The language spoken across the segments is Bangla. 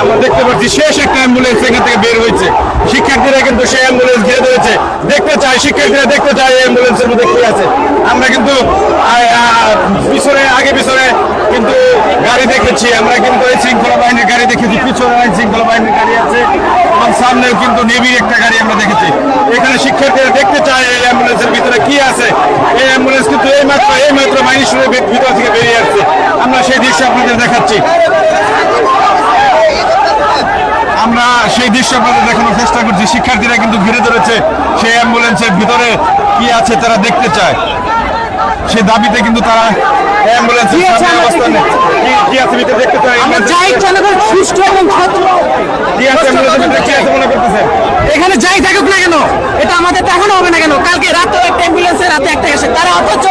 আমরা দেখতে পাচ্ছি শেষ একটা অ্যাম্বুলেন্স এখান থেকে বের হয়েছে। শিক্ষার্থীরা কিন্তু সেই অ্যাম্বুলেন্স ঘিরে ধরেছে। দেখতে চাই, শিক্ষার্থীরা দেখতে চায় এই অ্যাম্বুলেন্সের মধ্যে কি আছে। আমরা কিন্তু পিছনে, আগে পিছনে কিন্তু গাড়ি দেখেছি। আমরা কিন্তু এই শৃঙ্খলা বাহিনীর গাড়ি দেখেছি। পিছনে আইন শৃঙ্খলা বাহিনীর গাড়ি আছে এবং সামনেও কিন্তু নেভির একটা গাড়ি আমরা দেখেছি। এখানে শিক্ষার্থীরা দেখতে চায় এই অ্যাম্বুলেন্সের ভিতরে কি আছে। এই অ্যাম্বুলেন্স কিন্তু এই মাত্র এই মাত্র মাইনিশ্বরের ভিতর থেকে বেরিয়ে আসছে। আমরা সেই দৃশ্য আপনাদের দেখাচ্ছি। সেই দৃশ্য আপনাদের দেখানোর চেষ্টা করছি। শিক্ষার্থীরা কিন্তু ঘিরে ধরেছে সেই অ্যাম্বুলেন্সের ভিতরে কি আছে তারা দেখতে চায়। সে দাবিতে কিন্তু তারা অ্যাম্বুলেন্সের সামনে অবস্থান কি- কি আছে ভিতরে দেখতে চায় আমরা চাই জনগণ সুষ্ঠু এবং কি আছে অ্যাম্বুলেন্সের ভিতরে? কি আছে মনে করতেছেন? এখানে যাই থাকুক না কেন এটা আমাদের দেখানো হবে না কেন। কালকে রাতে একটা অ্যাম্বুলেন্সে রাতে একটা এসে তারা অথচ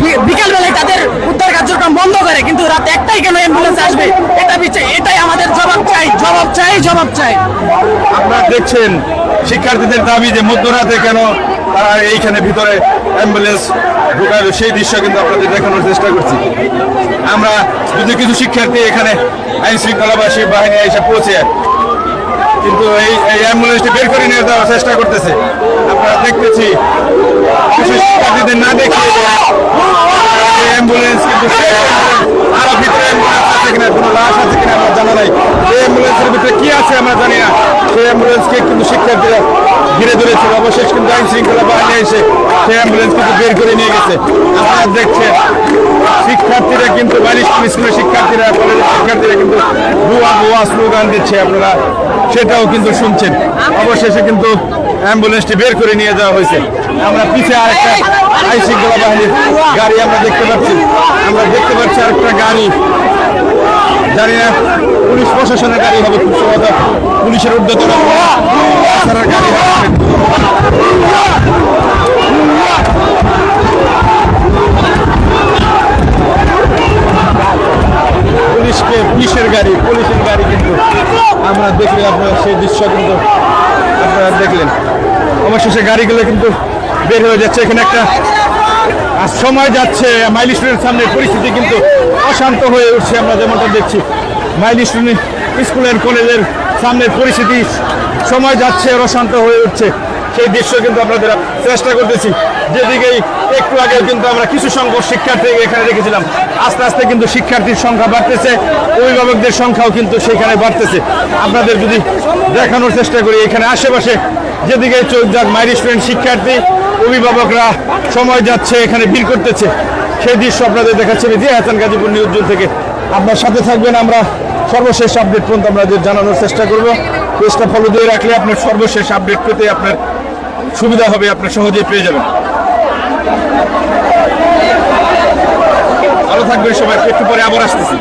বি- বিকালবেলায় তাদের উদ্ধার কার্যক্রম বন্ধ করে কিন্তু রাতে একটাই কেন অ্যাম্বুলেন্স আসবে এটা বিচে এটাই আমাদের জবাব চাই জবাব চাই। আপনারা দেখছেন শিক্ষার্থীদের দাবি যে মধ্যরাতে কেন তারা এইখানে ভিতরে অ্যাম্বুলেন্স ঢুকাবে, সেই দৃশ্য কিন্তু আপনাদের দেখানোর চেষ্টা করছি। আমরা যদি কিছু শিক্ষার্থী এখানে আইন শৃঙ্খলাবাসী বাহিনী এসে পৌঁছে, কিন্তু এই এই অ্যাম্বুলেন্সটি বের করে নিয়ে যাওয়ার চেষ্টা করতেছে। আপনারা দেখতেছি কিছু শিক্ষার্থীদের না দেখিয়ে অ্যাম্বুলেন্স কিন্তু সেই ambulance, আরও ভিতরে অ্যাম্বুলেন্স আছে কিনা কোনো লাশ আছে কিনা আমার জানা নাই এই অ্যাম্বুলেন্সের ভিতরে কি আছে, আমরা জানি না। সেই অ্যাম্বুলেন্সকে কিন্তু শিক্ষার্থীরা ঘিরে ধরেছিল অবশেষ কিন্তু আইন শৃঙ্খলা বাহিনী এসে সেই অ্যাম্বুলেন্স কিন্তু বের করে নিয়ে গেছে। আপনারা দেখছেন, শিক্ষার্থীরা কিন্তু বালিশ স্কুলের শিক্ষার্থীরা, কলেজের শিক্ষার্থীরা কিন্তু ভুয়া ভুয়া স্লোগান দিচ্ছে আপনারা। সেটাও কিন্তু শুনছেন। অবশেষে কিন্তু অ্যাম্বুলেন্সটি বের করে নিয়ে যাওয়া হয়েছে। আমরা পিছিয়ে আরেকটা আইন শৃঙ্খলা বাহিনীর গাড়ি আমরা দেখতে পাচ্ছি। আমরা দেখতে পাচ্ছি আরেকটা গাড়ি। জানি পুলিশ প্রশাসনের গাড়ি হবে খুব সম্ভবত পুলিশের অফিসারের গাড়ি পুলিশকে, পুলিশের গাড়ি পুলিশের গাড়ি কিন্তু আমরা দেখলে আপনারা সেই দৃশ্য কিন্তু আপনারা দেখলেন। অবশেষে গাড়িগুলো কিন্তু বের হয়ে যাচ্ছে। এখানে একটা আর সময় যাচ্ছে। মাইল সামনে পরিস্থিতি কিন্তু অশান্ত হয়ে উঠছে। আমরা যেমনটা দেখছি মাইল স্টুডেন্ট স্কুলের, কলেজের সামনের পরিস্থিতি, সময় যাচ্ছে অশান্ত হয়ে উঠছে। সেই দৃশ্য কিন্তু আপনাদের চেষ্টা করতেছি। যেদিকেই একটু আগে কিন্তু আমরা কিছু সংখ্যক শিক্ষার্থী এখানে রেখেছিলাম আস্তে আস্তে কিন্তু শিক্ষার্থীর সংখ্যা বাড়তেছে, অভিভাবকদের সংখ্যাও কিন্তু সেখানে বাড়তেছে। আপনাদের যদি দেখানোর চেষ্টা করি, এখানে আশেপাশে যেদিকে চোখ যাক মাইল স্টুডেন্ট শিক্ষার্থী, অভিভাবকরা সময় যাচ্ছে, এখানে ভিড় করতেছে। সেই দৃশ্য আপনাদের দেখাচ্ছে যে হাসান গাজীপুর নিউজ থেকে। আপনার সাথে থাকবেন আমরা সর্বশেষ আপডেট পর্যন্ত আমরা জানানোর চেষ্টা করব। পেজটা ফলো দিয়ে রাখলে আপনার সর্বশেষ আপডেট পেতে আপনার সুবিধা হবে, আপনার সহজেই পেয়ে যাবেন। ভালো থাকবেন সবাই, একটু পরে আবার আসতেছি।